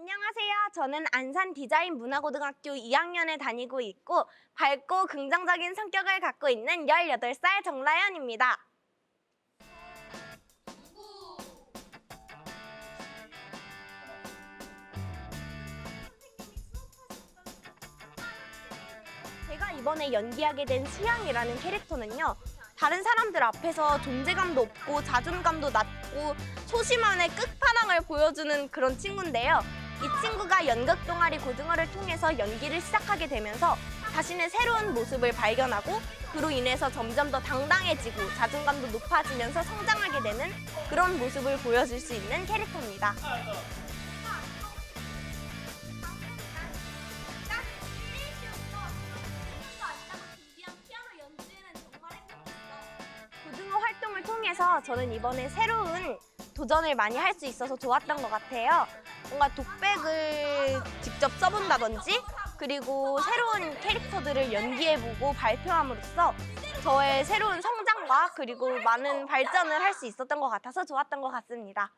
안녕하세요. 저는 안산 디자인 문화고등학교 2학년에 다니고 있고 밝고 긍정적인 성격을 갖고 있는 18살 정라연입니다. 제가 이번에 연기하게 된 수양이라는 캐릭터는요. 다른 사람들 앞에서 존재감도 없고 자존감도 낮고 소심함의 끝판왕을 보여주는 그런 친구인데요. 이 친구가 연극 동아리 고등어를 통해서 연기를 시작하게 되면서 자신의 새로운 모습을 발견하고 그로 인해서 점점 더 당당해지고 자존감도 높아지면서 성장하게 되는 그런 모습을 보여줄 수 있는 캐릭터입니다. 고등어 활동을 통해서 저는 이번에 새로운 도전을 많이 할 수 있어서 좋았던 것 같아요. 뭔가 독백을 직접 써본다든지 그리고 새로운 캐릭터들을 연기해보고 발표함으로써 저의 새로운 성장과 그리고 많은 발전을 할 수 있었던 것 같아서 좋았던 것 같습니다.